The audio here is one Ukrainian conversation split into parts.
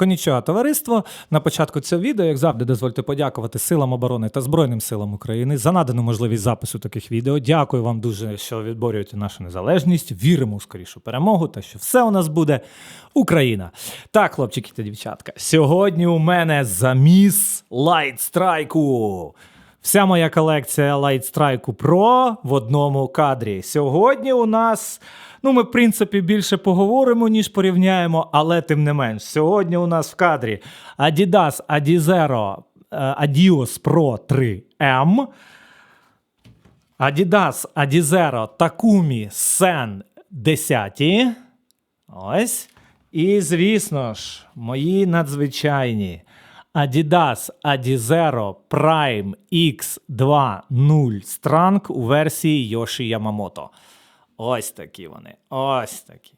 Конічого товариство. На початку цього відео, як завжди, дозвольте подякувати силам оборони та Збройним силам України за надану можливість запису таких відео. Дякую вам дуже, що відборюєте нашу незалежність. Віримо у скорішу перемогу та що все у нас буде Україна. Так, хлопчики та дівчатка, сьогодні у мене заміс лайтстрайку. Вся моя колекція Light Strike Pro в одному кадрі. Сьогодні у нас, ну, ми, в принципі, більше поговоримо, ніж порівняємо, але тим не менш, сьогодні у нас в кадрі Adidas Adizero е, Adios Pro 3M, Adidas Adizero Takumi Sen 10. Ось. І, звісно ж, мої надзвичайні Adidas Adizero Prime X2.0 Strang у версії Yoshi Yamamoto. Ось такі вони. Ось такі.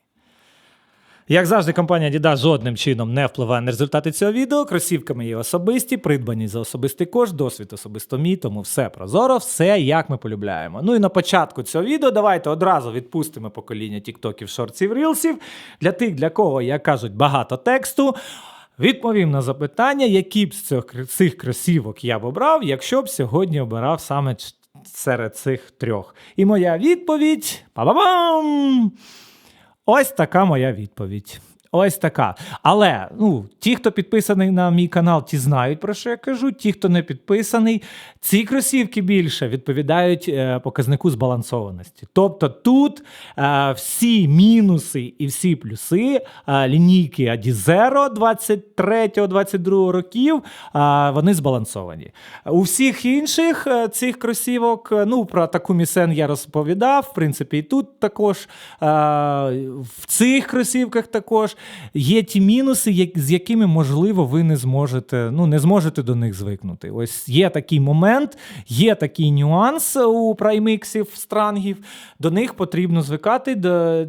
Як завжди, компанія Adidas жодним чином не впливає на результати цього відео. Кросівками є особисті, придбані за особистий кошт, досвід особисто мій, тому все прозоро, все як ми полюбляємо. Ну і на початку цього відео давайте одразу відпустимо покоління тіктоків, шортсів, рілсів. Для тих, для кого, як кажуть, багато тексту. Відповім на запитання, які б з цих, цих кросівок я б обрав, якщо б сьогодні обирав саме серед цих трьох. І моя відповідь. Па-ба-бам! Ось така моя відповідь. Ось така. Але ну, ті, хто підписаний на мій канал, ті знають, про що я кажу. Ті, хто не підписаний, ці кросівки більше відповідають е, показнику збалансованості. Тобто тут е, всі мінуси і всі плюси е, лінійки Adizero 23-22 років е, вони збалансовані. У всіх інших е, цих кросівок, е, ну про таку місен я розповідав. В принципі, і тут також е, в цих кросівках також є ті мінуси, з якими можливо ви не зможете, ну не зможете до них звикнути. Ось є такий момент, є такий нюанс у прайміксів, странгів. До них потрібно звикати.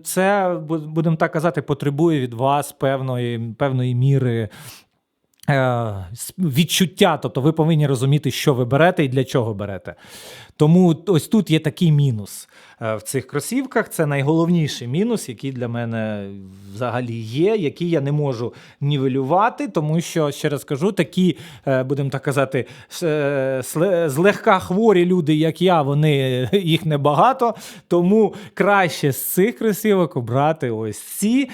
Це будемо так казати, потребує від вас певної, певної міри. е, Відчуття, тобто ви повинні розуміти, що ви берете і для чого берете. Тому ось тут є такий мінус е, в цих кросівках. Це найголовніший мінус, який для мене взагалі є, який я не можу нівелювати, тому що, ще раз кажу, такі, е, будемо так казати, е, злегка хворі люди, як я, вони їх небагато. Тому краще з цих кросівок обрати ось ці.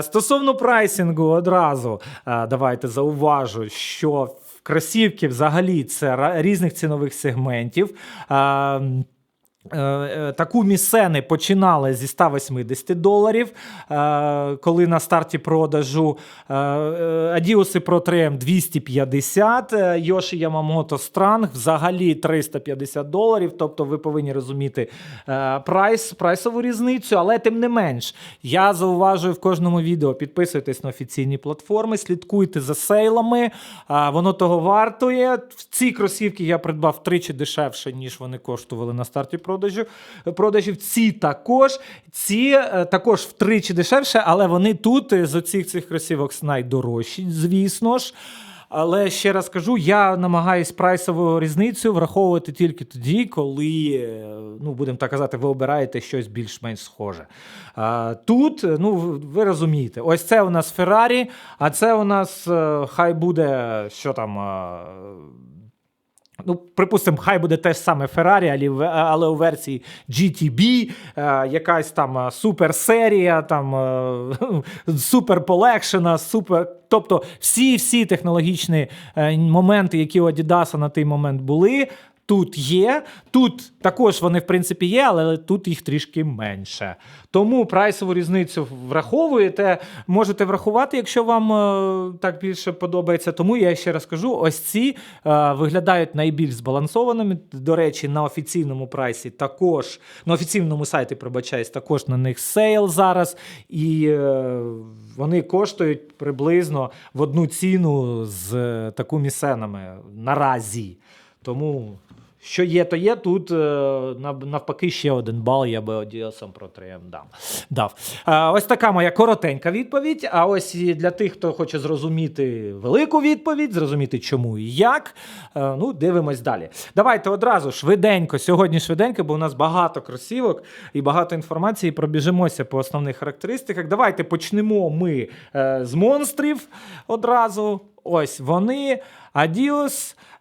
Стосовно прайсингу, одразу давайте зауважу, що кросівки взагалі це різних цінових сегментів. Е, е, Таку місени починали зі 180 доларів, е, коли на старті продажу Адіуси 3M 250, е, Йоші Ямамото Странг взагалі 350 доларів. Тобто ви повинні розуміти прайс, прайсову різницю, але тим не менш, я зауважую в кожному відео, підписуйтесь на офіційні платформи, слідкуйте за сейлами, воно того вартує. Ці кросівки я придбав втричі дешевше, ніж вони коштували на старті продажу. Продажів. Ці також, ці е, також втричі дешевше, але вони тут е, з оцих цих кросівок найдорожчі, звісно ж. Але ще раз кажу, я намагаюсь прайсову різницю враховувати тільки тоді, коли, е, ну будемо так казати, ви обираєте щось більш-менш схоже. Тут, ну ви розумієте, ось це у нас Феррарі, а це у нас хай буде що там. Ну, припустимо, хай буде те ж саме Феррарі, але, у версії GTB, е, якась там е, суперсерія, там е, супер полегшена, супер. Тобто всі всі технологічні моменти, які у Адідаса на той момент були. Тут є, тут також вони, в принципі, є, але тут їх трішки менше. Тому прайсову різницю враховуєте, можете врахувати, якщо вам е, так більше подобається. Тому я ще раз кажу: ось ці е, виглядають найбільш збалансованими. До речі, на офіційному прайсі також, на офіційному сайті, пробачаюсь, також на них сейл зараз. І е, вони коштують приблизно в одну ціну з таку місенами наразі. Тому що є, то є. Тут е, навпаки ще один бал я би Одіосам про дам. дав. Е, ось така моя коротенька відповідь. А ось для тих, хто хоче зрозуміти велику відповідь, зрозуміти чому і як. е, ну, дивимось далі. Давайте одразу швиденько, сьогодні швиденько, бо у нас багато кросівок і багато інформації. Пробіжимося по основних характеристиках. Давайте почнемо ми з монстрів одразу. Ось вони.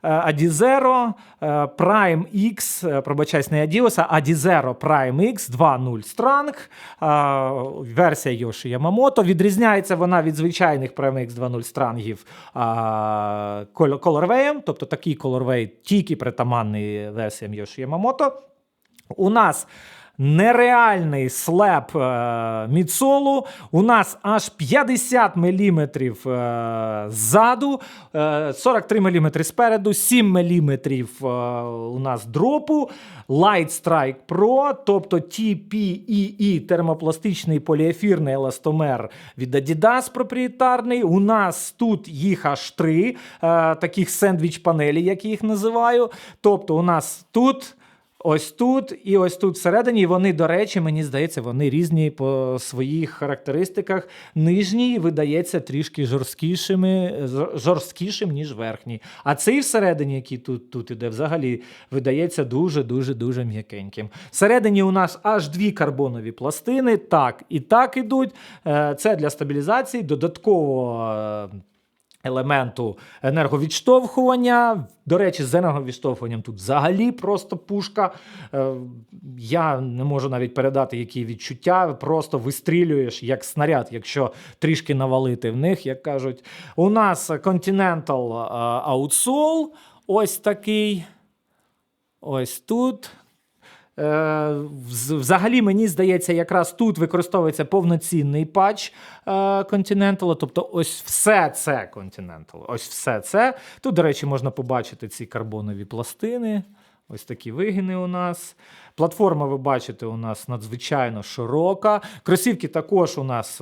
Е, Adizero, е, Prime X, е, пробачаюсь, не Adios, а Adizero Prime X 2.0 Strang, е, версія Yoshi Yamamoto. Відрізняється вона від звичайних Prime X 2.0 странгів колорвеєм, тобто такий колорвей тільки притаманний версіям Yoshi Yamamoto. У нас нереальний слеп е, мідсолу. У нас аж 50 мм е, ззаду, е, 43 мм спереду, 7 мм е, у нас дропу. Light Strike Pro, тобто TPEE термопластичний поліефірний еластомер від Adidas проприєтарний. У нас тут їх аж три е, таких сендвіч-панелі, як я їх називаю. Тобто, у нас тут. Ось тут і ось тут всередині. Вони, до речі, мені здається, вони різні по своїх характеристиках. Нижній видається трішки жорсткішими, жорсткішим, ніж верхній. А цей всередині, який тут, тут іде, взагалі видається дуже, дуже, м'якеньким. Всередині у нас аж дві карбонові пластини. Так і так ідуть. Е, Це для стабілізації. Додатково. Елементу енерговідштовхування. До речі, з енерговідштовхуванням тут взагалі просто пушка. Е, Я не можу навіть передати, які відчуття. Просто вистрілюєш як снаряд, якщо трішки навалити в них, як кажуть. У нас Continental е, Outsole, ось такий. Ось тут. Е, вз- Взагалі, мені здається, якраз тут використовується повноцінний патч е, Continental, тобто ось все це Continental. Ось все це. Тут, до речі, можна побачити ці карбонові пластини. Ось такі вигини у нас. Платформа, ви бачите, у нас надзвичайно широка. Кросівки також у нас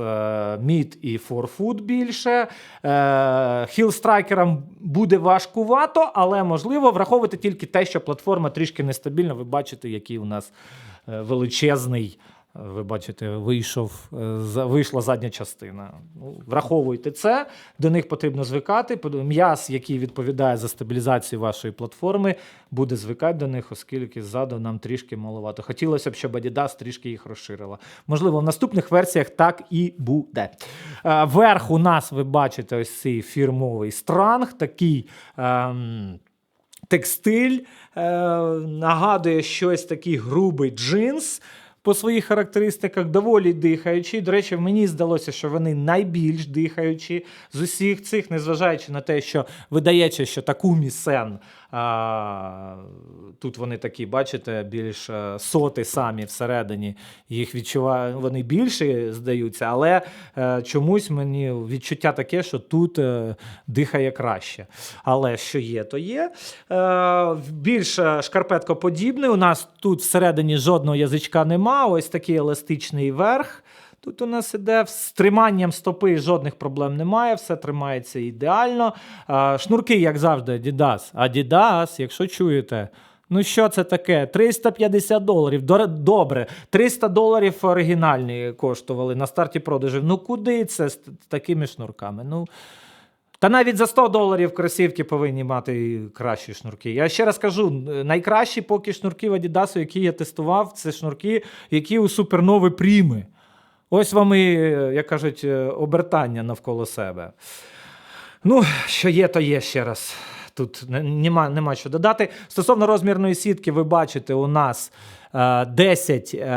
мід і форфуд більше. Е, Хілстрайкерам буде важкувато, але можливо враховувати тільки те, що платформа трішки нестабільна. Ви бачите, який у нас е, величезний. Ви бачите, вийшов, е, вийшла задня частина. Ну, враховуйте це, до них потрібно звикати. М'яз, який відповідає за стабілізацію вашої платформи, буде звикати до них, оскільки ззаду нам трішки маловато. Хотілося б, щоб Adidas трішки їх розширила. Можливо, в наступних версіях так і буде. Е, Верх у нас ви бачите ось цей фірмовий странг, такий. Ем, Текстиль е, нагадує щось такий грубий джинс. По своїх характеристиках доволі дихаючі. До речі, мені здалося, що вони найбільш дихаючі з усіх цих, незважаючи на те, що видається, що Такумі Сен а, тут вони такі, бачите, більш е, соти самі всередині. Їх відчуваю, вони більше здаються, але е, чомусь мені відчуття таке, що тут е, дихає краще. Але що є, то є. Е, більш е, шкарпеткоподібний. У нас тут всередині жодного язичка нема. Ось такий еластичний верх. Тут у нас іде з триманням стопи жодних проблем немає, все тримається ідеально. Шнурки, як завжди, Adidas. Adidas, якщо чуєте. Ну, що це таке? 350 доларів. Добре, 300 доларів оригінальні коштували на старті продажів. Ну куди це з такими шнурками? Ну. Та навіть за 100 доларів кросівки повинні мати кращі шнурки. Я ще раз кажу: найкращі поки шнурки в Adidas, які я тестував, це шнурки, які у супернови пріми. Ось вам і, е, як кажуть, е, обертання навколо себе. Ну, що є, то є ще раз. Тут нема, нема що додати. Стосовно розмірної сітки, ви бачите, у нас 10 е,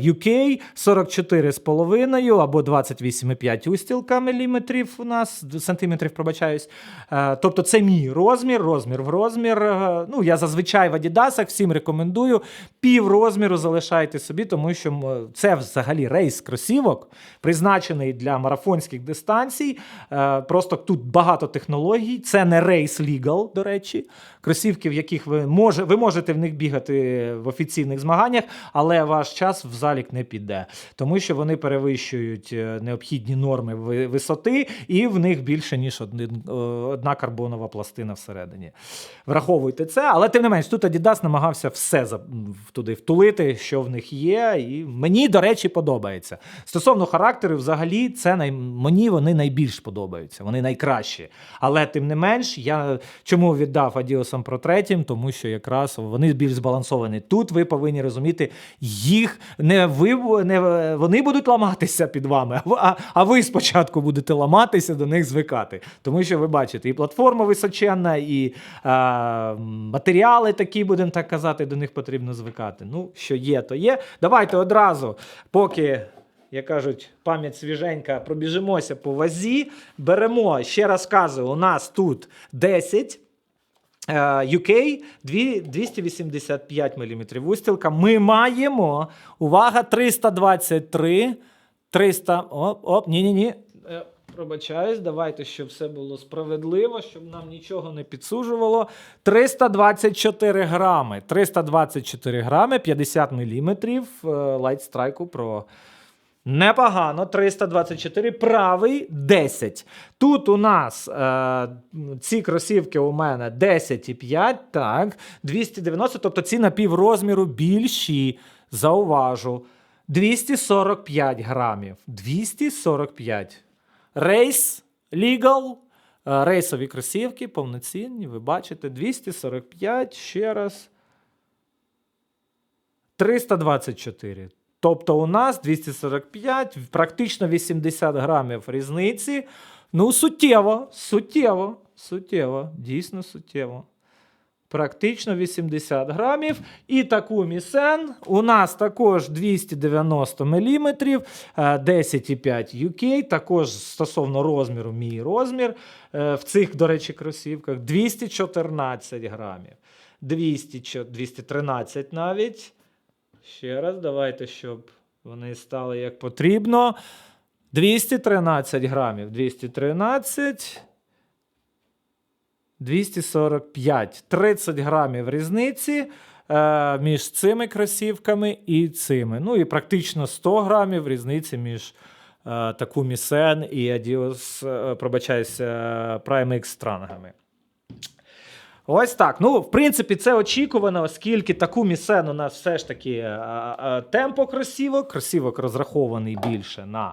UK, 44,5 або 28,5 устілка міліметрів у нас, сантиметрів, пробачаюсь. Е, тобто це мій розмір, розмір в розмір. Е, Ну, я зазвичай в Адідасах всім рекомендую. Пів розміру залишайте собі, тому що це взагалі рейс кросівок, призначений для марафонських дистанцій. Е, Просто тут багато технологій. Це не рейс лігал, до речі. Кросівки, в яких ви може, ви можете в них бігати в офіційних змаганнях, але ваш час в залік не піде, тому що вони перевищують е, необхідні норми висоти, і в них більше ніж один, е, одна карбонова пластина всередині. Враховуйте це, але тим не менш, тут Adidas намагався все туди втулити, що в них є. І мені, до речі, подобається. Стосовно характеру, взагалі, це най... мені вони найбільш подобаються, вони найкращі. Але тим не менш, я чому віддав Adios Pro 3? Тому що якраз вони більш збалансовані. Тут ви повинні розуміти, їх не ви не вони будуть ламатися під вами, а а, ви спочатку будете ламатися до них звикати. Тому що ви бачите, і платформа височенна, і а, матеріали такі, будемо так казати, до них потрібно звикати. Ну, що є, то є. Давайте одразу, поки. Як кажуть, пам'ять свіженька, пробіжимося по вазі. Беремо, ще раз кажу, у нас тут 10 е, UK, 285 мм вустілка. Ми маємо, увага, 323, 300, оп, оп, ні-ні-ні. Е, Пробачаюсь, давайте, щоб все було справедливо, щоб нам нічого не підсужувало. 324 грами. 324 грами, 50 міліметрів е, Light Strike Pro. Непогано, 324, правий 10. Тут у нас е, ці кросівки у мене 10,5, так, 290, тобто ці на піврозміру більші, зауважу. 245 грамів. 245. Рейс Legal. е, Рейсові кросівки повноцінні, ви бачите, 245, ще раз. 324. Тобто у нас 245, практично 80 грамів різниці. Ну, суттєво, суттєво, суттєво, дійсно суттєво. Практично 80 грамів. І таку місен у нас також 290 мм, 10,5 UK. Також стосовно розміру, мій розмір. Е, В цих, до речі, кросівках 214 грамів. 200, 213 навіть. Ще раз, давайте, щоб вони стали як потрібно. 213 грамів. 213. 245. 30 грамів різниці е, між цими кросівками і цими. Ну і практично 100 грамів різниці між е, Takumi Sen і Adios, е, пробачаюся, Prime X странгами. Ось так. Ну, в принципі, це очікувано, оскільки таку місцену у нас все ж таки е, е, темпо кросівок. Кросівок розрахований більше на е,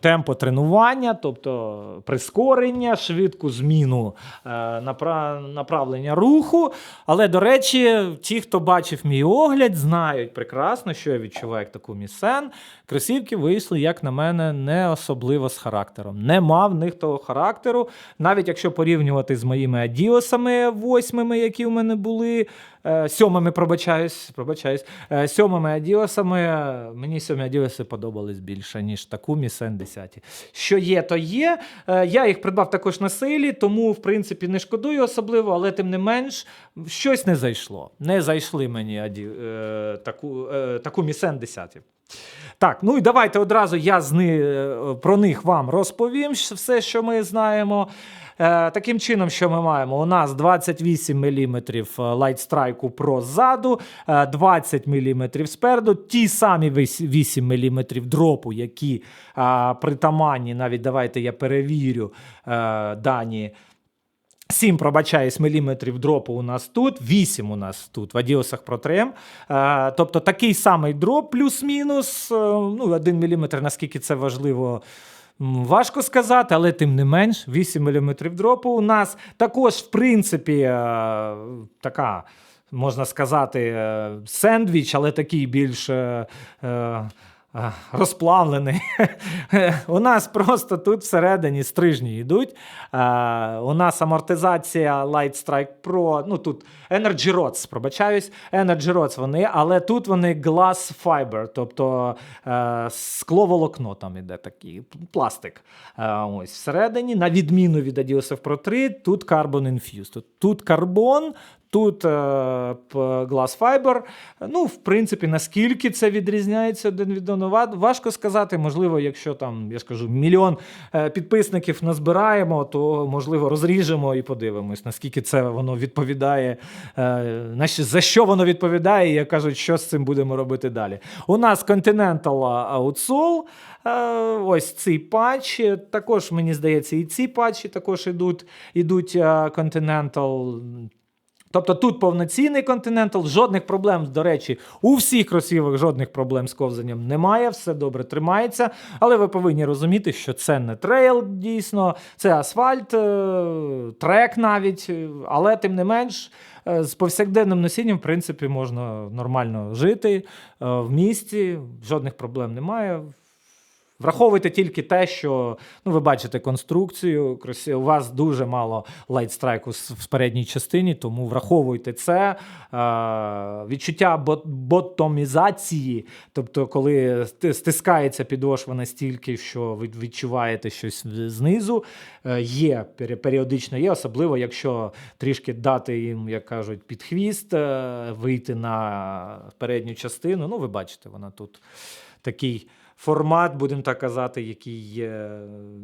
темпо тренування, тобто прискорення, швидку зміну е, направлення руху. Але, до речі, ті, хто бачив мій огляд, знають прекрасно, що я відчуваю як таку місцен. Кросівки вийшли, як на мене, не особливо з характером. Нема в них того характеру. Навіть якщо порівнювати з моїми адіосами восьмими, які в мене були, е, сьомими, пробачаюсь, пробачаюсь, е, сьомими адіосами, е, мені сьомі адіоси подобались більше, ніж таку місен 10. Що є, то є. Е, Я їх придбав також на силі, тому, в принципі, не шкодую особливо, але тим не менш, щось не зайшло. Не зайшли мені аді, е, таку, е, таку місен 10. Так, ну і давайте одразу я з е, про них вам розповім все, що ми знаємо. Е, таким чином, що ми маємо? У нас 28 мм Light Strike Pro ззаду, е, 20 мм спереду, ті самі 8 мм дропу, які е, притаманні, навіть давайте я перевірю е, дані. 7, пробачаюсь, міліметрів дропу у нас тут, 8 у нас тут в 3. Е, тобто такий самий дроп, плюс-мінус. е, ну, 1 мм, наскільки це важливо. Важко сказати, але тим не менш, 8 мм дропу у нас. Також, в принципі, е, така, можна сказати, е, сендвіч, але такий більш е, розплавлений. У нас просто тут всередині стрижні йдуть. У нас амортизація Light Strike Pro, ну тут Energy Rods, пробачаюсь, Energy Rods вони, але тут вони Glass Fiber, тобто е, скловолокно там іде такий, пластик. Е, ось всередині, на відміну від Adios F Pro 3, тут Carbon Infused. Тут карбон, Тут е, Glass Fiber. Ну, в принципі, наскільки це відрізняється один від одного, важко сказати. Можливо, якщо там, я скажу, мільйон е, підписників назбираємо, то можливо розріжемо і подивимось, наскільки це воно відповідає, е, за що воно відповідає, і кажуть, що з цим будемо робити далі. У нас Continental Outsole. Ось цей патч. Також, мені здається, і ці патчі також ідуть, ідуть Continental. Тобто тут повноцінний Continental, жодних проблем, до речі, у всіх кросівок жодних проблем з ковзанням немає, все добре тримається. Але ви повинні розуміти, що це не трейл дійсно, це асфальт, е, трек навіть. Але тим не менш, е, з повсякденним носінням, в принципі, можна нормально жити е, в місті, жодних проблем немає. Враховуйте тільки те, що ну, ви бачите конструкцію. У вас дуже мало лайтстрайку в передній частині, тому враховуйте це. Е, відчуття ботомізації, тобто, коли стискається підошва настільки, що ви відчуваєте щось знизу, е, є пері- періодично є, особливо якщо трішки дати їм, як кажуть, під хвіст, е, вийти на передню частину. Ну, ви бачите, вона тут такий формат, будемо так казати, який є,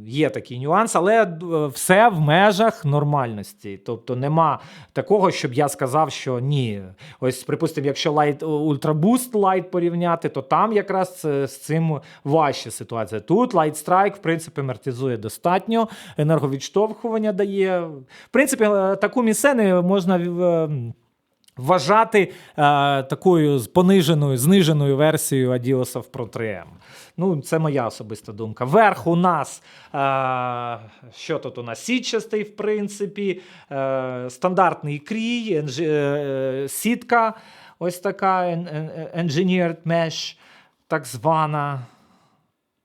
є такий нюанс, але е, все в межах нормальності. Тобто нема такого, щоб я сказав, що ні. Ось, припустимо, якщо Light, Ultra Boost Light порівняти, то там якраз це- з цим важча ситуація. Тут Light Strike, в принципі, амортизує достатньо, енерговідштовхування дає. В принципі, е, таку місцену можна. е, Вважати е, такою пониженою, зниженою версією в Pro 3M. Ну, це моя особиста думка. Верх у нас, е, що тут у нас? Сітчастий, в принципі, е, стандартний крій, енж- е, сітка, ось така en- en- engineered mesh, так звана.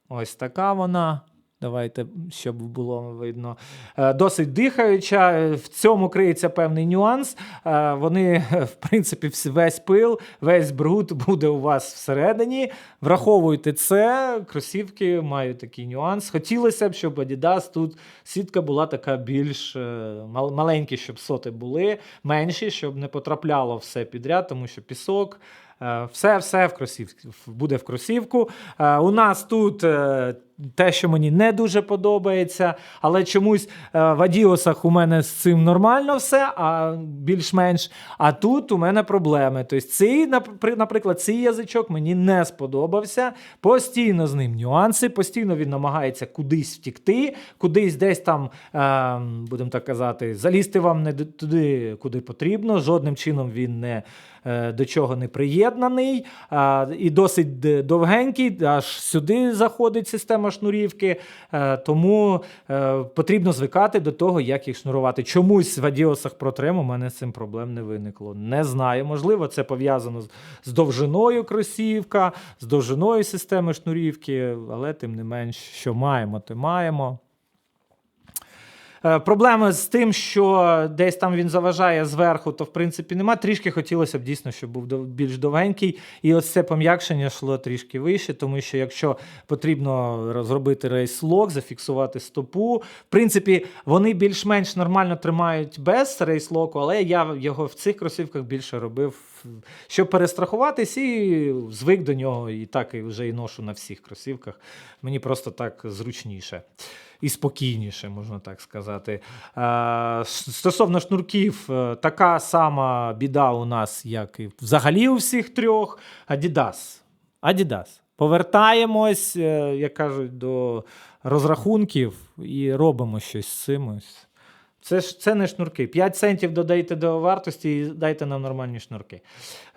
Ось така вона. Давайте, щоб було видно. Е, Досить дихаюча. Е, В цьому криється певний нюанс. Е, Вони, в принципі, весь пил, весь бруд буде у вас всередині. Враховуйте це. Кросівки мають такий нюанс. Хотілося б, щоб Adidas тут сітка була така більш маленькі, щоб соти були, менші, щоб не потрапляло все підряд, тому що пісок. Е, Все, все в кросівці буде в кросівку. У нас тут те, що мені не дуже подобається, але чомусь е, в Адіосах у мене з цим нормально все, а більш-менш. А тут у мене проблеми. Тобто, цей, наприклад, цей язичок мені не сподобався. Постійно з ним нюанси, постійно він намагається кудись втікти, кудись десь там, е, будемо так казати, залізти вам не туди, куди потрібно. Жодним чином він не е, до чого не приєднаний, і досить довгенький, аж сюди заходить система шнурівки. Е, Тому е, потрібно звикати до того, як їх шнурувати. Чомусь в Адіосах про трем у мене з цим проблем не виникло. Не знаю. Можливо, це пов'язано з довжиною кросівка, з довжиною системи шнурівки, але тим не менш, що маємо, то маємо. Е, Проблеми з тим, що десь там він заважає зверху, то в принципі нема. Трішки хотілося б дійсно, щоб був більш довгенький. І ось це пом'якшення йшло трішки вище, тому що якщо потрібно розробити рейс-лок, зафіксувати стопу, в принципі, вони більш-менш нормально тримають без рейс-локу, але я його в цих кросівках більше робив, щоб перестрахуватись, і звик до нього, і так і вже і ношу на всіх кросівках. Мені просто так зручніше і спокійніше, можна так сказати. Е, Стосовно шнурків, е, така сама біда у нас, як і взагалі у всіх трьох. Adidas. Adidas. Повертаємось, е, як кажуть, до розрахунків і робимо щось з цим. ось. Це ж це не шнурки. 5 центів додайте до вартості і дайте нам нормальні шнурки.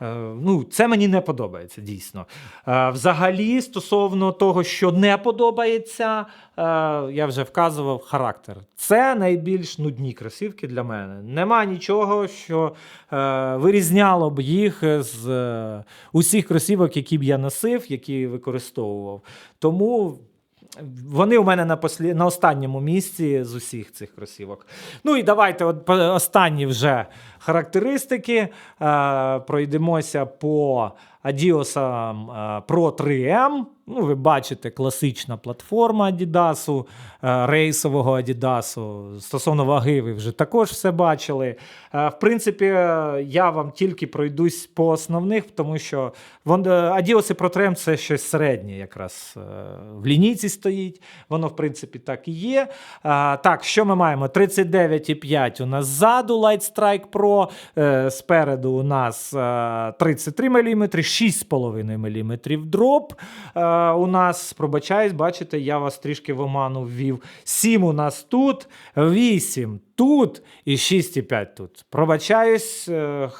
Е, ну, це мені не подобається, дійсно. Е, взагалі, стосовно того, що не подобається, е, я вже вказував характер. Це найбільш нудні кросівки для мене. Нема нічого, що е, вирізняло б їх з е, усіх кросівок, які б я носив, які використовував. Тому. Вони у мене на, послі... на останньому місці з усіх цих кросівок. Ну і давайте от останні вже характеристики. Е, пройдемося по Adios е, Pro 3M. Ну, ви бачите, класична платформа Adidas, е, рейсового Adidas. Стосовно ваги, ви вже також все бачили. Е, В принципі, е, я вам тільки пройдусь по основних, тому що Adios і ProTrem це щось середнє, якраз в лінійці стоїть. Воно, в принципі, так і є. Так, що ми маємо? 39,5 у нас ззаду Light Strike Pro. Спереду у нас е, 33 мм, 6,5 мм дроп. Е, У нас, пробачаюсь, бачите, я вас трішки в оману ввів. 7 у нас тут, 8 тут і 6,5 тут. Пробачаюсь е,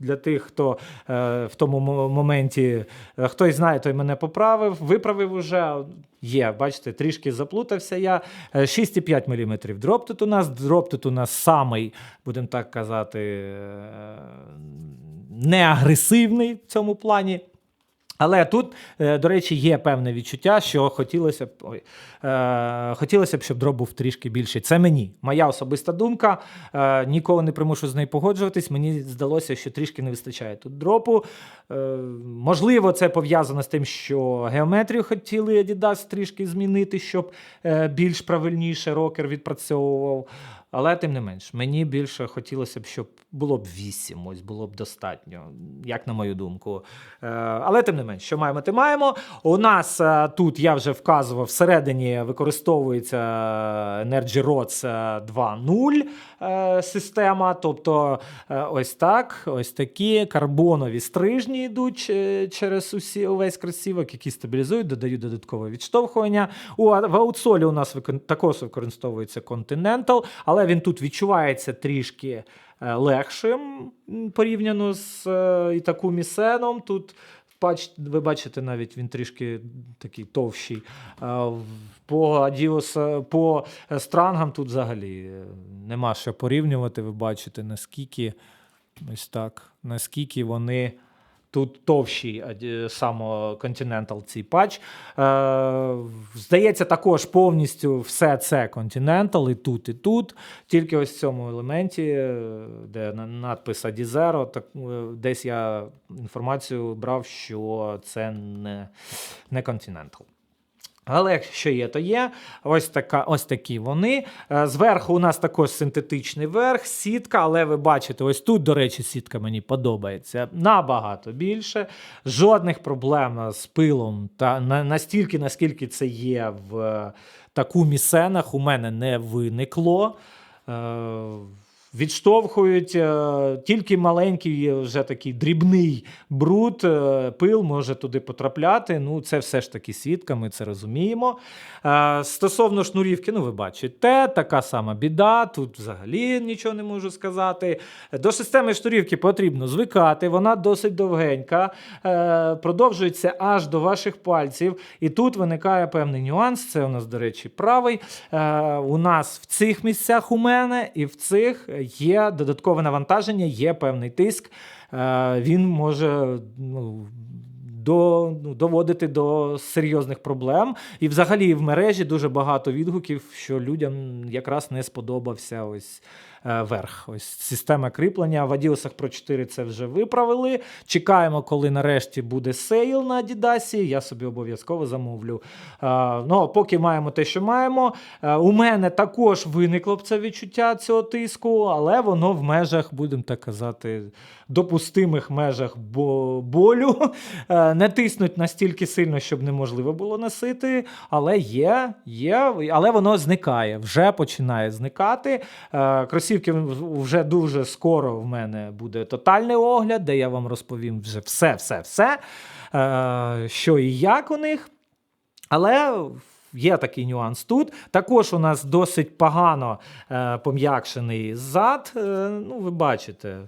для тих, хто е, в тому моменті е, хтось знає, той мене поправив, виправив уже. Є, бачите, трішки заплутався я. Е, 6,5 мм дроп тут у нас. Дроп тут у нас самий, будемо так казати, е, неагресивний в цьому плані. Але тут, е, до речі, є певне відчуття, що хотілося б ой, е, хотілося б, щоб дроп був трішки більший. Це мені, моя особиста думка. Е, нікого не примушу з нею погоджуватись. Мені здалося, що трішки не вистачає тут дропу. Е, можливо, це пов'язано з тим, що геометрію хотіли Adidas трішки змінити, щоб е, більш правильніше рокер відпрацьовував. Але тим не менш, мені більше хотілося б, щоб було б 8, ось було б достатньо, як на мою думку. Е, але тим не менш, що маємо, те маємо. У нас е, тут я вже вказував, всередині використовується Energy Rods е, 2.0 е, система. Тобто, ось так, ось такі карбонові стрижні йдуть через усі увесь кросівок, які стабілізують, додають додаткове відштовхування. У, в аутсолі у нас також використовується Continental, але він тут відчувається трішки е, легшим порівняно з е, Ітаку Сеном. Тут ви бачите, навіть він трішки такий товщий. А По Adios, по е, странгам тут взагалі е, нема що порівнювати. Ви бачите, наскільки ось так, наскільки вони. Тут товщий аді- саме Continental цей патч. Е, здається, також повністю все це Continental, і тут, і тут. Тільки ось в цьому елементі, е, де надпис Adizero, так, е, десь я інформацію брав, що це не, не Continental. Але якщо є, то є. Ось така, ось такі вони. Е, Зверху у нас також синтетичний верх, сітка, але ви бачите, ось тут, до речі, сітка мені подобається набагато більше. Жодних проблем з пилом та настільки, наскільки це є в е, таку місенах, у мене не виникло. Відштовхують е, тільки маленький, вже такий дрібний бруд, е, пил може туди потрапляти. Ну, це все ж таки сітка, ми це розуміємо. Е, стосовно шнурівки, ну ви бачите, така сама біда. Тут взагалі нічого не можу сказати. До системи шнурівки потрібно звикати, вона досить довгенька, продовжується аж до ваших пальців. І тут виникає певний нюанс. Це у нас, до речі, правий. У нас в цих місцях у мене і в цих є додаткове навантаження, є певний тиск. Е, він може. Ну, до, ну, доводити до серйозних проблем. І взагалі в мережі дуже багато відгуків, що людям якраз не сподобався ось верх. Ось система кріплення. В Adios Pro 4 це вже виправили. Чекаємо, коли нарешті буде сейл на Adidas. Я собі обов'язково замовлю. Е, ну, поки маємо те, що маємо. Е, у мене також виникло б це відчуття цього тиску, але воно в межах, будемо так казати, допустимих межах болю. Е, Не тиснуть настільки сильно, щоб неможливо було носити, але є, є, але воно зникає, вже починає зникати. Е, Кросівки в- вже дуже скоро в мене буде тотальний огляд, де я вам розповім вже все, все, все, е, що і як у них. Але є такий нюанс тут. Також у нас досить погано е, пом'якшений зад. Е, ну, ви бачите.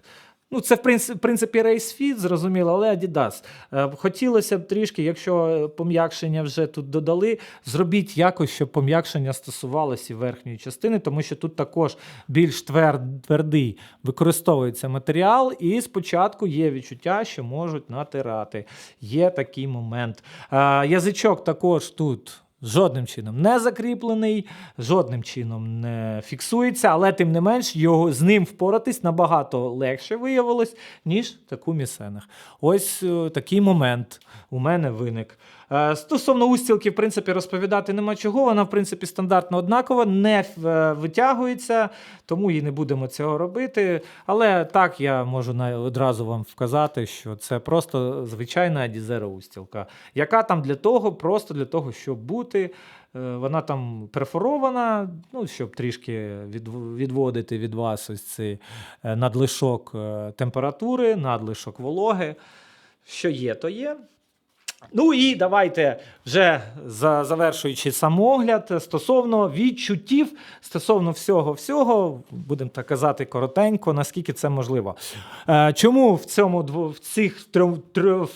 Ну, це в принципі, Race Fit, зрозуміло, але Adidas. Е, Хотілося б трішки, якщо пом'якшення вже тут додали, зробіть якось, щоб пом'якшення стосувалося верхньої частини, тому що тут також більш твер, твердий використовується матеріал, і спочатку є відчуття, що можуть натирати. Є такий момент. Е, Язичок також тут. Жодним чином не закріплений, жодним чином не фіксується, але тим не менш його з ним впоратись набагато легше виявилось, ніж таку місенах. Ось е, такий момент у мене виник. Е, Стосовно устілки, в принципі, розповідати нема чого. Вона, в принципі, стандартно однакова, не е, витягується, тому і не будемо цього робити. Але так я можу одразу вам вказати, що це просто звичайна Adizero устілка, яка там для того, просто для того, щоб бути. Е, Вона там перфорована, ну, щоб трішки відводити від вас ось цей надлишок температури, надлишок вологи. Що є, то є. Ну і давайте вже завершуючи самогляд стосовно відчуттів, стосовно всього всього, будемо так казати коротенько, наскільки це можливо. Е, чому в цьому в цих трьох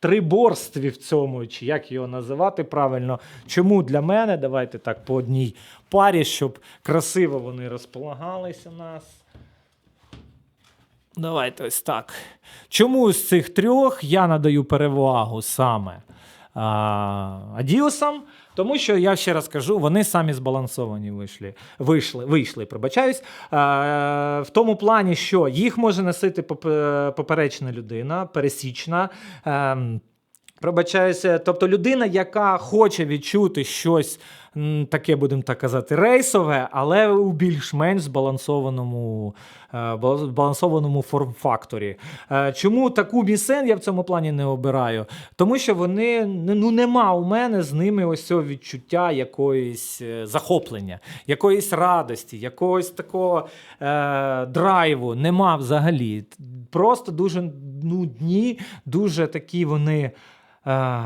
триборстві в цьому, чи як його називати правильно, чому для мене? Давайте так по одній парі, щоб красиво вони розполагалися у нас. Давайте ось так. Чому з цих трьох я надаю перевагу саме а, Адіосам? Тому що я ще раз кажу, вони самі збалансовані вийшли. Вийшли, вийшли пробачаюсь. А, в тому плані, що їх може носити поперечна людина, пересічна. Пробачаюся, тобто людина, яка хоче відчути щось таке, будемо так казати, рейсове, але у більш-менш збалансованому, е, збалансованому форм-факторі. Е, Чому таку місцен я в цьому плані не обираю? Тому що вони ну нема у мене з ними ось цього відчуття якоїсь е, захоплення, якоїсь радості, якогось такого е, драйву. Нема взагалі. Просто дуже нудні, дуже такі вони.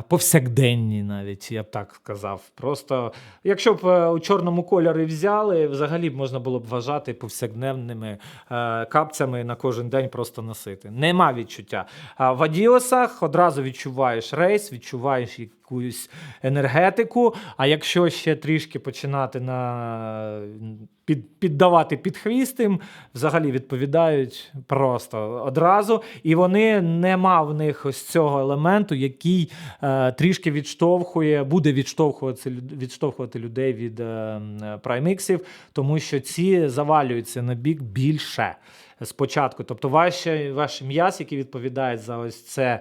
Повсякденні, навіть я б так сказав. Просто якщо б е, у чорному кольорі взяли, взагалі б можна було б вважати повсякденними е, капцями на кожен день просто носити. Нема відчуття. А в Адіосах одразу відчуваєш рейс, відчуваєш якусь енергетику. А якщо ще трішки починати на під, піддавати під хвіст взагалі відповідають просто одразу. І вони нема в них ось цього елементу, який е, трішки відштовхує, буде відштовхувати, відштовхувати людей від е, прайміксів, тому що ці завалюються на бік більше. Спочатку, тобто ваші, ваш м'яз, який відповідає за ось це е,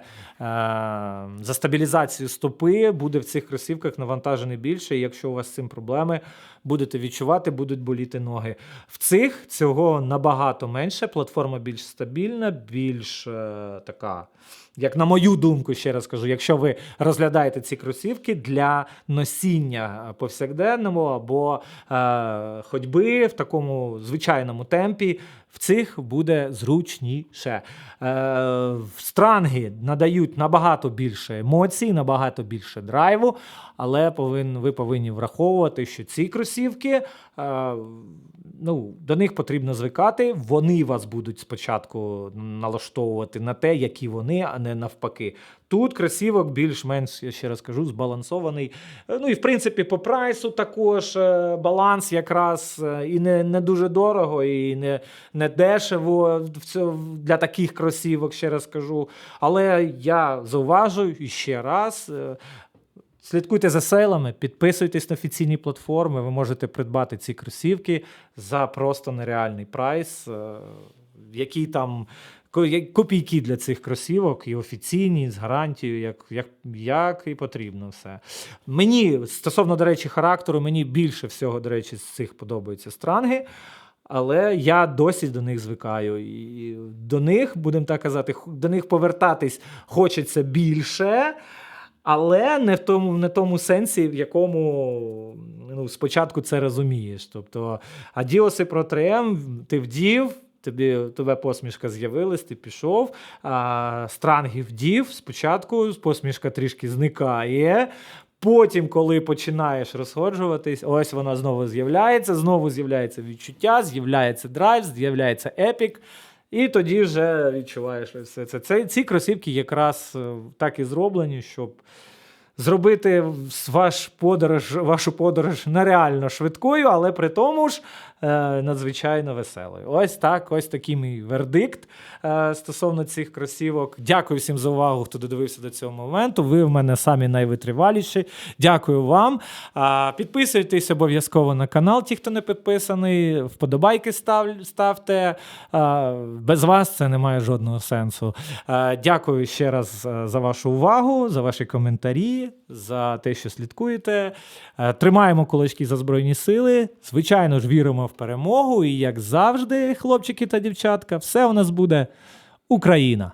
за стабілізацію стопи, буде в цих кросівках навантажений більше. І якщо у вас з цим проблеми, будете відчувати, будуть боліти ноги. В цих цього набагато менше. Платформа більш стабільна, більш е, така. Як на мою думку, ще раз кажу, якщо ви розглядаєте ці кросівки для носіння повсякденному або е, ходьби в такому звичайному темпі, в цих буде зручніше. Е, странги надають набагато більше емоцій, набагато більше драйву, але повин, ви повинні враховувати, що ці кросівки. Е, Ну, до них потрібно звикати. Вони вас будуть спочатку налаштовувати на те, які вони, а не навпаки. Тут кросівок більш-менш, я ще раз кажу, збалансований. Е, Ну і в принципі, по прайсу також е, баланс якраз е, і не, не дуже дорого, і не, не дешево для таких кросівок, ще раз кажу. Але я зауважую і ще раз. Слідкуйте за сейлами, підписуйтесь на офіційні платформи. Ви можете придбати ці кросівки за просто нереальний прайс, е, який там копійки для цих кросівок, і офіційні, з гарантією, як, як, як і потрібно все. Мені стосовно, до речі, характеру, мені більше всього, до речі, з цих подобаються странги. Але я досі до них звикаю. І до них, будемо так казати, до них повертатись хочеться більше. Але не в тому, не тому сенсі, в якому ну, спочатку це розумієш. Тобто, адіоси про 3М ти вдів, тобі, тебе посмішка з'явилась, ти пішов. А, странги вдів, спочатку посмішка трішки зникає. Потім, коли починаєш розходжуватись, ось вона знову з'являється, знову з'являється відчуття, з'являється драйв, з'являється епік. І тоді вже відчуваєш все це. це. Ці кросівки якраз е, так і зроблені, щоб зробити ваш подорож, вашу подорож нереально швидкою, але при тому ж надзвичайно веселою. Ось так, ось такий мій вердикт е, стосовно цих кросівок. Дякую всім за увагу, хто додивився до цього моменту. Ви в мене самі найвитриваліші. Дякую вам. Підписуйтесь обов'язково на канал, ті, хто не підписаний. Вподобайки став, ставте. Без вас це не має жодного сенсу. Дякую ще раз е, за вашу увагу, за ваші коментарі. за те, що слідкуєте. Е, Тримаємо кулачки за Збройні Сили. Звичайно ж, віримо в перемогу. І як завжди, хлопчики та дівчатка, все у нас буде Україна.